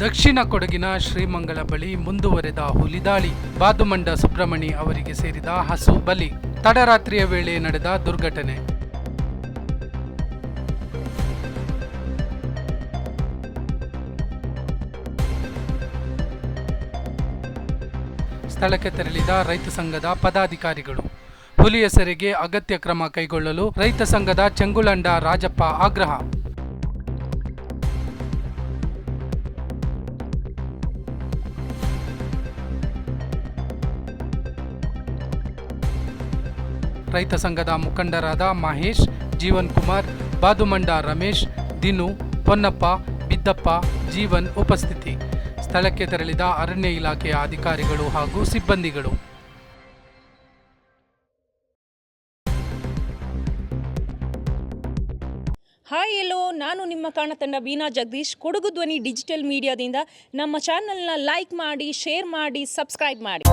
ದಕ್ಷಿಣ ಕೊಡಗಿನ ಶ್ರೀಮಂಗಲ ಬಳಿ ಮುಂದುವರೆದ ಹುಲಿದಾಳಿ ಬಾದುಮಂಡ ಸುಬ್ರಹ್ಮಣಿ ಅವರಿಗೆ ಸೇರಿದ ಹಸು ಬಲಿ. ತಡರಾತ್ರಿಯ ವೇಳೆ ನಡೆದ ದುರ್ಘಟನೆ. ಸ್ಥಳಕ್ಕೆ ತೆರಳಿದ ರೈತ ಸಂಘದ ಪದಾಧಿಕಾರಿಗಳು. ಹುಲಿ ಹೆಸರಿಗೆ ಅಗತ್ಯ ಕ್ರಮ ಕೈಗೊಳ್ಳಲು ರೈತ ಸಂಘದ ಚೆಂಗುಳಂಡ ರಾಜಪ್ಪ ಆಗ್ರಹ. ರೈತ ಸಂಘದ ಮುಖಂಡರಾದ ಮಹೇಶ್, ಜೀವನ್ ಕುಮಾರ್, ಬಾದುಮಂಡ ರಮೇಶ್, ದಿನು, ಪೊನ್ನಪ್ಪ, ಬಿದ್ದಪ್ಪ, ಜೀವನ್ ಉಪಸ್ಥಿತಿ. ಸ್ಥಳಕ್ಕೆ ತೆರಳಿದ ಅರಣ್ಯ ಇಲಾಖೆಯ ಅಧಿಕಾರಿಗಳು ಹಾಗೂ ಸಿಬ್ಬಂದಿಗಳು. ಹಾಯ್ ಎಲ್ಲೋ, ನಾನು ನಿಮ್ಮ ಕಾಣತಂಡ ವೀನಾ ಜಗದೀಶ್. ಕೊಡಗು ಧ್ವನಿ ಡಿಜಿಟಲ್ ಮೀಡಿಯಾದಿಂದ ನಮ್ಮ ಚಾನಲ್ನ ಲೈಕ್ ಮಾಡಿ, ಶೇರ್ ಮಾಡಿ, ಸಬ್ಸ್ಕ್ರೈಬ್ ಮಾಡಿ.